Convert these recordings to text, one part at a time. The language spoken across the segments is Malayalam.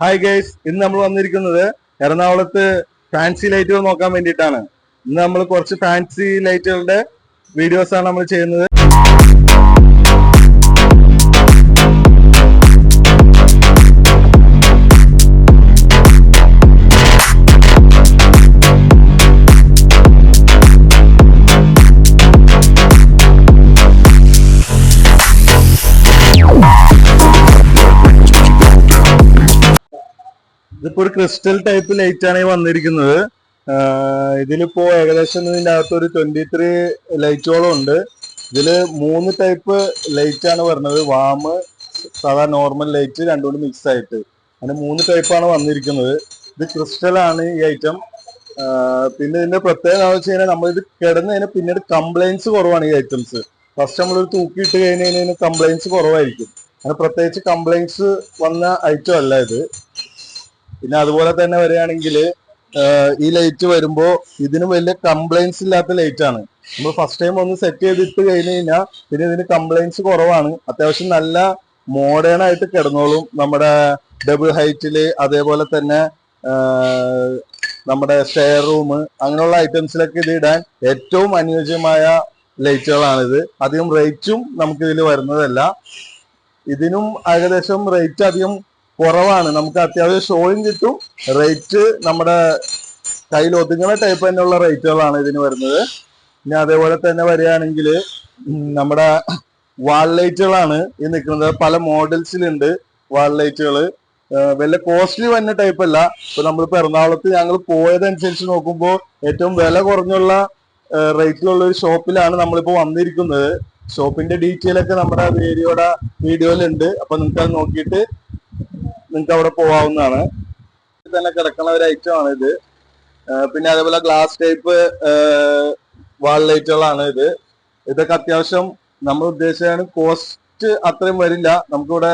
ഹായ് ഗൈസ് ഇന്ന് നമ്മൾ വന്നിരിക്കുന്നത് എറണാകുളത്ത് ഫാൻസി ലൈറ്റുകൾ നോക്കാൻ വേണ്ടിയിട്ടാണ്. ഇന്ന് നമ്മൾ കുറച്ച് ഫാൻസി ലൈറ്റുകളുടെ വീഡിയോസ് ആണ് നമ്മൾ ചെയ്യുന്നത്. ഇതിപ്പോ ഒരു ക്രിസ്റ്റൽ ടൈപ്പ് ലൈറ്റ് ആണ് വന്നിരിക്കുന്നത്. ഇതിലിപ്പോ ഏകദേശം ഇതിന്റെ അകത്ത് ഒരു ട്വന്റി ത്രീ ലൈറ്റോളം ഉണ്ട്. ഇതിൽ മൂന്ന് ടൈപ്പ് ലൈറ്റ് ആണ് വരുന്നത് വാമ് സാധാ നോർമൽ ലൈറ്റ് രണ്ടുകൊണ്ട് മിക്സ് ആയിട്ട്. അങ്ങനെ മൂന്ന് ടൈപ്പ് ആണ് വന്നിരിക്കുന്നത്. ഇത് ക്രിസ്റ്റൽ ആണ് ഈ ഐറ്റം പിന്നെ ഇതിന്റെ പ്രത്യേകത എന്താണെന്ന് വെച്ച് കഴിഞ്ഞാൽ നമ്മൾ ഇത് കിടന്നതിന് പിന്നീട് കംപ്ലൈൻസ് കുറവാണ് ഈ ഐറ്റംസ് ഫസ്റ്റ് നമ്മൾ തൂക്കിയിട്ട് കഴിഞ്ഞ് കഴിഞ്ഞാൽ കംപ്ലൈൻസ് കുറവായിരിക്കും. അങ്ങനെ പ്രത്യേകിച്ച് കംപ്ലൈൻസ് വന്ന ഐറ്റം അല്ല ഇത്. പിന്നെ അതുപോലെ തന്നെ വരികയാണെങ്കിൽ ഈ ലൈറ്റ് വരുമ്പോ ഇതിന് വലിയ കംപ്ലൈൻസ് ഇല്ലാത്ത ലൈറ്റ് ആണ്. നമ്മൾ ഫസ്റ്റ് ടൈം ഒന്ന് സെറ്റ് ചെയ്തിട്ട് കഴിഞ്ഞ് കഴിഞ്ഞാൽ പിന്നെ ഇതിന് കംപ്ലൈൻസ് കുറവാണ്. അത്യാവശ്യം നല്ല മോഡേൺ ആയിട്ട് കിടന്നോളും നമ്മുടെ ഡബിൾ ഹൈറ്റിൽ അതേപോലെ തന്നെ നമ്മുടെ സ്റ്റെയർ റൂം അങ്ങനെയുള്ള ഐറ്റംസിലൊക്കെ ഇത് ഇടാൻ ഏറ്റവും അനുയോജ്യമായ ലൈറ്റുകളാണിത് അധികം റേറ്റും നമുക്ക് ഇതിൽ വരുന്നതല്ല. ഇതിനും ഏകദേശം റേറ്റ് അധികം കുറവാണ്. നമുക്ക് അത്യാവശ്യം ഷോയും കിട്ടും. റേറ്റ് നമ്മുടെ കയ്യിൽ ഒതുങ്ങുന്ന ടൈപ്പ് തന്നെയുള്ള റേറ്റുകളാണ് ഇതിന് വരുന്നത്. ഇനി അതേപോലെ തന്നെ വരികയാണെങ്കിൽ നമ്മുടെ വാൾ ലൈറ്റുകളാണ് ഈ നിൽക്കുന്നത്. പല മോഡൽസിലുണ്ട് വാൾ ലൈറ്റുകൾ വലിയ കോസ്റ്റ്ലി വന്ന ടൈപ്പ് അല്ല. ഇപ്പൊ നമ്മളിപ്പോ എറണാകുളത്ത് ഞങ്ങൾ പോയതനുസരിച്ച് നോക്കുമ്പോൾ ഏറ്റവും വില കുറഞ്ഞുള്ള റേറ്റിലുള്ള ഒരു ഷോപ്പിലാണ് നമ്മളിപ്പോ വന്നിരിക്കുന്നത്. ഷോപ്പിന്റെ ഡീറ്റെയിൽ ഒക്കെ നമ്മുടെ വീഡിയോയുടെ വീഡിയോയിലുണ്ട് അപ്പൊ നിങ്ങൾക്ക് അത് നോക്കിയിട്ട് നിങ്ങൾക്ക് അവിടെ പോവാവുന്നതാണ് തന്നെ കിടക്കുന്ന ഒരു ഐറ്റം ആണ് ഇത്. പിന്നെ അതേപോലെ ഗ്ലാസ് ടൈപ്പ് വാൾ ലൈറ്റുകളാണ് ഇത്. ഇതൊക്കെ അത്യാവശ്യം നമ്മൾ ഉദ്ദേശിച്ചാണ് കോസ്റ്റ് അത്രയും വരില്ല. നമുക്കിവിടെ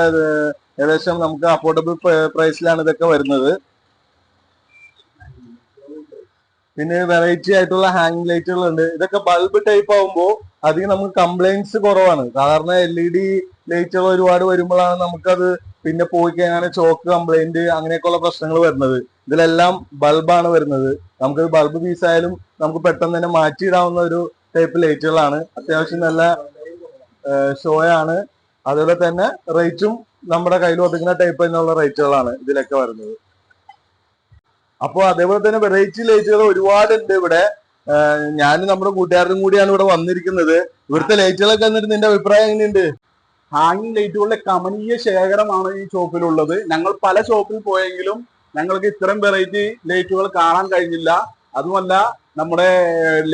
ഏകദേശം നമുക്ക് അഫോർഡബിൾ പ്രൈസിലാണ് ഇതൊക്കെ വരുന്നത്. പിന്നെ വെറൈറ്റി ആയിട്ടുള്ള ഹാങ്ങിങ് ലൈറ്റുകൾ ഉണ്ട് ഇതൊക്കെ ബൾബ് ടൈപ്പ് ആകുമ്പോൾ അധികം നമുക്ക് കംപ്ലൈൻസ് കുറവാണ്. സാധാരണ എൽ ഇ ഡി ലൈറ്റുകൾ ഒരുപാട് വരുമ്പോഴാണ് നമുക്കത് പിന്നെ പോയി കഴിഞ്ഞാൽ ചോക്ക് കംപ്ലൈന്റ് അങ്ങനെയൊക്കെയുള്ള പ്രശ്നങ്ങൾ വരുന്നത്. ഇതിലെല്ലാം ബൾബാണ് വരുന്നത്. നമുക്ക് ബൾബ് പീസായാലും നമുക്ക് പെട്ടെന്ന് തന്നെ മാറ്റിയിടാവുന്ന ഒരു ടൈപ്പ് ലൈറ്റുകളാണ് അത്യാവശ്യം നല്ല ഷോയാണ് അതുപോലെ തന്നെ റേറ്റും നമ്മുടെ കയ്യിൽ ഒതുങ്ങുന്ന ടൈപ്പ് തന്നെയുള്ള റേറ്റുകളാണ് ഇതിലൊക്കെ വരുന്നത്. അപ്പോൾ അതേപോലെ തന്നെ വെറൈറ്റി ലൈറ്റുകൾ ഒരുപാടുണ്ട് ഇവിടെ. ഞാനും നമ്മുടെ കൂട്ടുകാരനും കൂടിയാണ് ഇവിടെ വന്നിരിക്കുന്നത്. ഇവിടുത്തെ ലൈറ്റുകളൊക്കെ എന്നിട്ട് നിന്റെ അഭിപ്രായം എങ്ങനെയുണ്ട്? ഹാങ്ങിങ് ലൈറ്റുകളുടെ കമനീയ ശേഖരമാണ് ഈ ഷോപ്പിലുള്ളത്. ഞങ്ങൾ പല ഷോപ്പിൽ പോയെങ്കിലും ഞങ്ങൾക്ക് ഇത്തരം വെറൈറ്റി ലൈറ്റുകൾ കാണാൻ കഴിഞ്ഞില്ല. അതുമല്ല നമ്മുടെ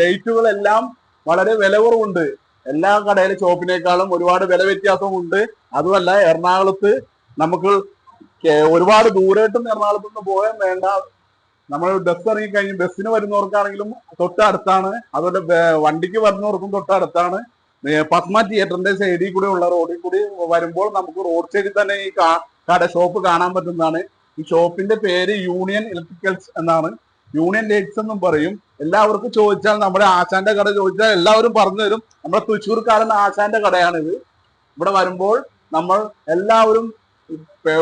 ലൈറ്റുകളെല്ലാം വളരെ വില കുറവുണ്ട് എല്ലാ കടയിലെ ഷോപ്പിനേക്കാളും ഒരുപാട് വില വ്യത്യാസമുണ്ട്. അതുമല്ല എറണാകുളത്ത് നമുക്ക് ഒരുപാട് ദൂരമായിട്ടൊന്നും എറണാകുളത്ത് നിന്ന് പോയാൽ വേണ്ട. നമ്മൾ ബസ് ഇറങ്ങി കഴിഞ്ഞ് ബസ്സിന് വരുന്നവർക്കാണെങ്കിലും തൊട്ടടുത്താണ്. അതുപോലെ വണ്ടിക്ക് വരുന്നവർക്കും തൊട്ടടുത്താണ്. പത്മ തിയേറ്ററിന്റെ സൈഡിൽ കൂടെ ഉള്ള റോഡിൽ കൂടി വരുമ്പോൾ നമുക്ക് റോഡ് സൈഡിൽ തന്നെ ഈ കട ഷോപ്പ് കാണാൻ പറ്റുന്നതാണ്. ഈ ഷോപ്പിന്റെ പേര് യൂണിയൻ ഇലക്ട്രിക്കൽസ് എന്നാണ്. യൂണിയൻ ലൈറ്റ്സ് എന്നും പറയും. എല്ലാവർക്കും ചോദിച്ചാൽ നമ്മുടെ ആശാന്റെ കട ചോദിച്ചാൽ എല്ലാവരും പറഞ്ഞു തരും. നമ്മുടെ തൃശ്ശൂർക്കാരൻ ആശാന്റെ കടയാണിത്. ഇവിടെ വരുമ്പോൾ നമ്മൾ എല്ലാവരും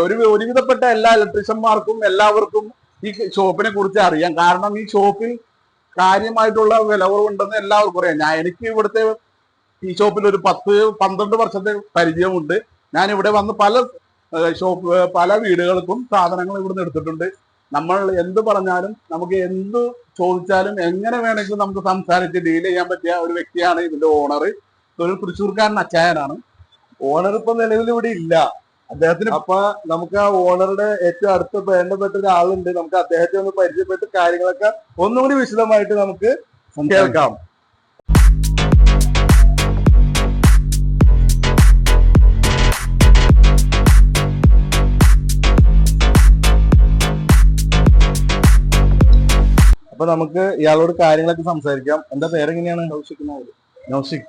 ഒരു ഒരുവിധപ്പെട്ട എല്ലാ ഇലക്ട്രീഷ്യന്മാർക്കും എല്ലാവർക്കും ഈ ഷോപ്പിനെ കുറിച്ച് അറിയാം. കാരണം ഈ ഷോപ്പിൽ കാര്യമായിട്ടുള്ള വില ഉണ്ടെന്ന് എല്ലാവർക്കും അറിയാം. ഞാൻ എനിക്ക് ഇവിടുത്തെ ഈ ഷോപ്പിൽ ഒരു പത്ത് പന്ത്രണ്ട് വർഷത്തെ പരിചയമുണ്ട്. ഞാൻ ഇവിടെ വന്ന് പല ഷോപ്പ് പല വീടുകൾക്കും സാധനങ്ങൾ ഇവിടുന്ന് എടുത്തിട്ടുണ്ട്. നമ്മൾ എന്ത് പറഞ്ഞാലും നമുക്ക് എന്ത് ചോദിച്ചാലും എങ്ങനെ വേണമെങ്കിലും നമുക്ക് സംസാരിച്ച് ഡീൽ ചെയ്യാൻ പറ്റിയ ഒരു വ്യക്തിയാണ് ഇതിന്റെ ഓണർ ഒരു തൃശ്ശൂർക്കാരൻ അച്ചായനാണ്. ഓണർ ഇപ്പൊ നിലവിൽ ഇവിടെ ഇല്ല. അദ്ദേഹത്തിന് അപ്പൊ നമുക്ക് ആ ഓണറുടെ ഏറ്റവും അടുത്ത് വേണ്ടപ്പെട്ട ഒരാളുണ്ട്. നമുക്ക് അദ്ദേഹത്തെ ഒന്ന് പരിചയപ്പെട്ട് കാര്യങ്ങളൊക്കെ ഒന്നുകൂടി വിശദമായിട്ട് നമുക്ക് കേൾക്കാം. അപ്പൊ നമുക്ക് ഇയാളോട് കാര്യങ്ങളൊക്കെ സംസാരിക്കാം. എന്താ പേരെങ്ങനെയാണ്? കൗശിക്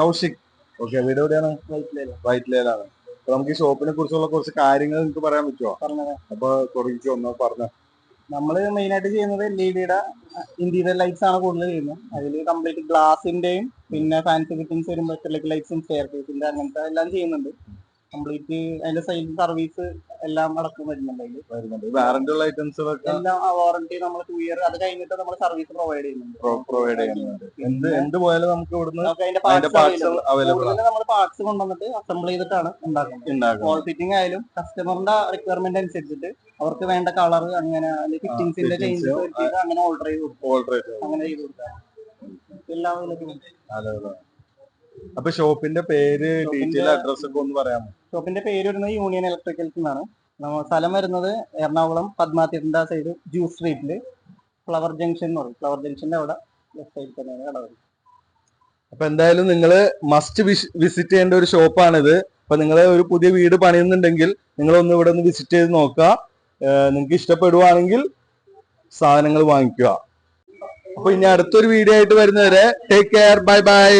കൗശിക്. ഓക്കെ വീട് എവിടെയാണ്? വൈറ്റ്ലേലാണ്. അപ്പൊ നമുക്ക് ഈ ഷോപ്പിനെ കുറിച്ചുള്ള കുറച്ച് കാര്യങ്ങൾ നിങ്ങൾക്ക് പറയാൻ പറ്റുമോ അപ്പൊ തുടങ്ങിക്കോ ഒന്ന് പറഞ്ഞു. നമ്മൾ മെയിൻ ആയിട്ട് ചെയ്യുന്നത് എൽ ഇ ഡിയുടെ ഇന്റീരിയർ ലൈറ്റ്സ് ആണ് കൂടുതൽ ചെയ്യുന്നത്. അതിൽ കംപ്ലീറ്റ് ഗ്ലാസിന്റെയും പിന്നെ ഫാൻസി ഫിറ്റിംഗ്സ് വരുമ്പോൾ ലൈറ്റ്സും സ്റ്റെയർ കേസിന്റെ അങ്ങനത്തെ എല്ലാം ചെയ്യുന്നുണ്ട്. കംപ്ലീറ്റ് അതിന്റെ സൈഡ് സർവീസ് എല്ലാം അടക്കം വരുന്നുണ്ട് അതിൽ. വരുന്നുണ്ട്. വാറന്റി ഉള്ള ഐറ്റംസുകളൊക്കെ എല്ലാം നമ്മൾ ടു ഇയർ അത് കഴിഞ്ഞിട്ട് നമ്മൾ സർവീസ് പ്രൊവൈഡ് ചെയ്യുന്നുണ്ട്. പ്രൊവൈഡ് ചെയ്യുന്നുണ്ട്. എന്ത് എന്ത് പോയാലും നമുക്ക് ഇവിടുന്ന് അതിന്റെ പാർട്സ് അവൈലബിൾ ആണ്. നമ്മൾ പാർട്സ് കൊണ്ടുവന്നിട്ട് അസംബിൾ ചെയ്തിട്ടാണ് ഉണ്ടാക്കുന്നത്. വാൾ ഫിറ്റിംഗ് ആയാലും കസ്റ്റമറിന്റെ റിക്വയർമെന്റ് അനുസരിച്ചിട്ട് അവർക്ക് വേണ്ട കളർ അങ്ങനെ ഫിറ്റിംഗ്സിന്റെ ചേഞ്ച് അങ്ങനെ ഓൾഡർ ചെയ്ത് ഓൾറെഡി അങ്ങനെ ചെയ്ത് കൊടുക്കാം. എല്ലാം ഉണ്ട്. അപ്പൊ ഷോപ്പിന്റെ പേര് ഡീറ്റെയിൽ അഡ്രസ് ഒക്കെ ഒന്ന് പറയാമോ? ഷോപ്പിന്റെ പേര് വരുന്നത് യൂണിയൻ ഇലക്ട്രിക്കൽസ് എന്നാണ്. സ്ഥലം വരുന്നത് എറണാകുളം പത്മാതിരണ്ട സൈഡ് ജ്യൂസ് സ്ട്രീറ്റിൽ ഫ്ലവർ ജംഗ്ഷൻ എന്ന് പറയും. ഫ്ലവർ ജംഗ്ഷന്റെ അവിടെ ലെഫ്റ്റ് സൈഡിൽ തന്നെയാണ് കട വരുന്നത്. അപ്പൊ എന്തായാലും നിങ്ങൾ മസ്റ്റ് വിസിറ്റ് ചെയ്യേണ്ട ഒരു ഷോപ്പാണിത്. അപ്പൊ നിങ്ങൾ ഒരു പുതിയ വീട് പണിയുന്നുണ്ടെങ്കിൽ നിങ്ങൾ ഒന്ന് ഇവിടെ ഒന്ന് വിസിറ്റ് ചെയ്ത് നോക്കുക. നിങ്ങൾക്ക് ഇഷ്ടപ്പെടുവാണെങ്കിൽ സാധനങ്ങൾ വാങ്ങിക്കുക. അപ്പൊ ഇനി അടുത്തൊരു വീഡിയോ ആയിട്ട് വരുന്നവരെ ടേക്ക് കെയർ ബൈ ബൈ